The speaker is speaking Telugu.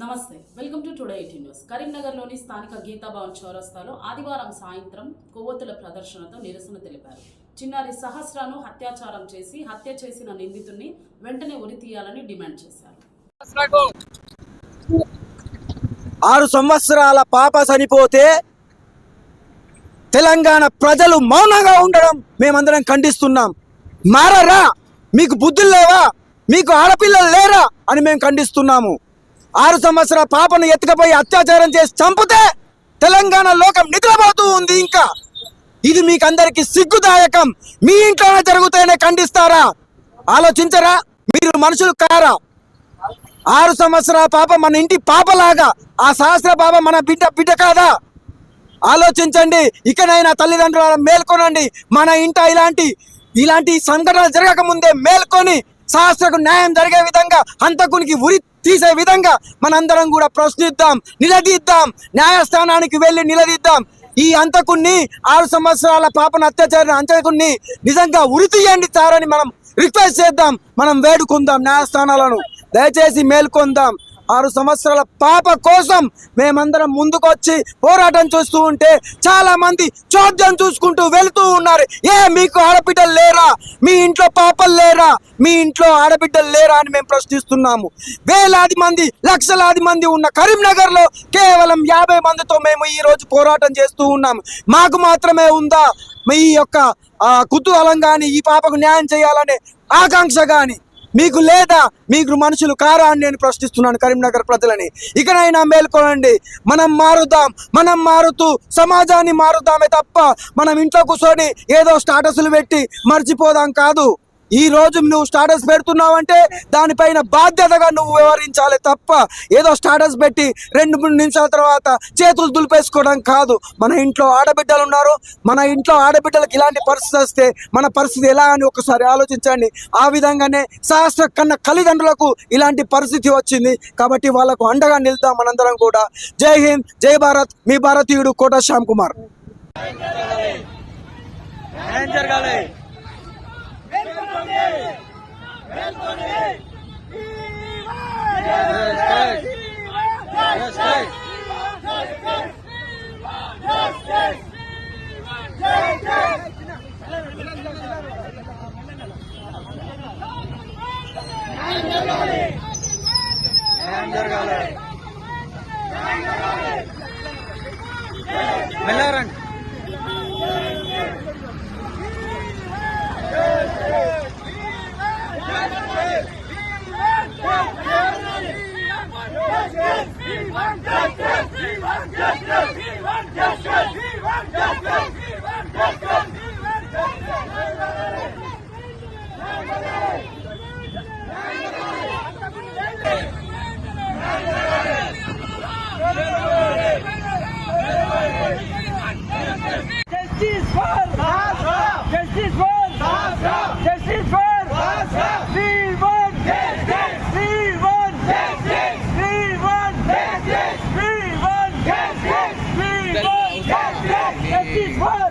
నమస్తే. Welcome to today eighty news. కరీంనగర్లోని స్థానిక గీతాభవన్ చౌరస్తాలో ఆదివారం సాయంత్రం కొవ్వొత్తుల ప్రదర్శనతో నిరసన తెలిపారు. చిన్నారి సహస్రాను అత్యాచారం చేసి హత్య చేసిన నిందితుడిని వెంటనే ఉరి తీయాలని డిమాండ్ చేశారు. ఆరు సంవత్సరాల పాప చనిపోతే తెలంగాణ ప్రజలు మౌనంగా ఉండడం మేమందరం ఖండిస్తున్నాం. మారరా. మీకు బుద్ధులు లేవా? మీకు ఆడపిల్లలు లేరా? అని మేము ఖండిస్తున్నాము. ఆరు సంవత్సరాల పాపను ఎత్తుకపోయి అత్యాచారం చేసి చంపితే తెలంగాణ లోకం నిద్రపోతూ ఉంది ఇంకా. ఇది మీకు అందరికి సిగ్గుదాయకం. మీ ఇంట్లోనే జరుగుతాయనే ఖండిస్తారా? ఆలోచించరా? మీరు మనుషులు కారా? ఆరు సంవత్సరాల పాప మన ఇంటి పాపలాగా ఆ సహస్ర పాప మన బిడ్డ బిడ్డ కాదా? ఆలోచించండి. ఇకనైనా తల్లిదండ్రుల మేల్కొనండి. మన ఇంట ఇలాంటి ఇలాంటి సంఘటనలు జరగకముందే మేల్కొని సహస్రకు న్యాయం జరిగే విధంగా హంతకునికి ఉరి తీసే విధంగా మనందరం కూడా ప్రశ్నిద్దాం నిలదీద్దాం న్యాయస్థానానికి వెళ్ళి నిలదీద్దాం. ఈ అంతకుణ్ణి ఆరు సంవత్సరాల పాపను అత్యాచారిన అంతకుణ్ణి నిజంగా ఉరి తీయండి సార్ అని మనం రిక్వెస్ట్ చేద్దాం. మనం వేడుకుందాం న్యాయస్థానాలను. దయచేసి మేల్కొందాం. ఆరు సంవత్సరాల పాప కోసం మేమందరం ముందుకొచ్చి పోరాటం చూస్తూ ఉంటే చాలా మంది చోద్యం చూసుకుంటూ వెళుతూ ఉన్నారు. ఏ మీకు ఆడబిడ్డలు లేరా? మీ ఇంట్లో పాపలు లేరా? మీ ఇంట్లో ఆడబిడ్డలు లేరా అని మేము ప్రశ్నిస్తున్నాము. వేలాది మంది లక్షలాది మంది ఉన్న కరీంనగర్లో కేవలం యాభై మందితో మేము ఈ రోజు పోరాటం చేస్తూ ఉన్నాము మాకు మాత్రమే ఉందా? మీ యొక్క కుతూహలం కానీ ఈ పాపకు న్యాయం చేయాలనే ఆకాంక్ష కానీ మీకు లేదా మీకు మనుషులు కారా అని నేను ప్రశ్నిస్తున్నాను కరీంనగర్ ప్రజలని. ఇకనైనా మేల్కొనండి మనం మారుదాం మనం మారుతూ సమాజాన్ని మారుదామే తప్ప మనం ఇంట్లో కూర్చొని ఏదో స్టాటస్లు పెట్టి మర్చిపోదాం కాదు. ఈ రోజు నువ్వు స్టాటస్ పెడుతున్నావంటే దానిపైన బాధ్యతగా నువ్వు వ్యవహరించాలి తప్ప ఏదో స్టాటస్ పెట్టి రెండు మూడు నిమిషాల తర్వాత చేతులు దులిపేసుకోవడం కాదు. మన ఇంట్లో ఆడబిడ్డలు ఉన్నారు. మన ఇంట్లో ఆడబిడ్డలకు ఇలాంటి పరిస్థితి వస్తే మన పరిస్థితి ఎలా అని ఒకసారి ఆలోచించండి. ఆ విధంగానే సహస్ర కన్న తల్లిదండ్రులకు ఇలాంటి పరిస్థితి వచ్చింది. కాబట్టి వాళ్ళకు అండగా నిలుతాం మనందరం కూడా. జై హింద్ జై భారత్. మీ భారతీయుడు కోట శ్యామ్ కుమార్. ఏం జరగాలి జరగాలి వెళ్ళారండి Keep running!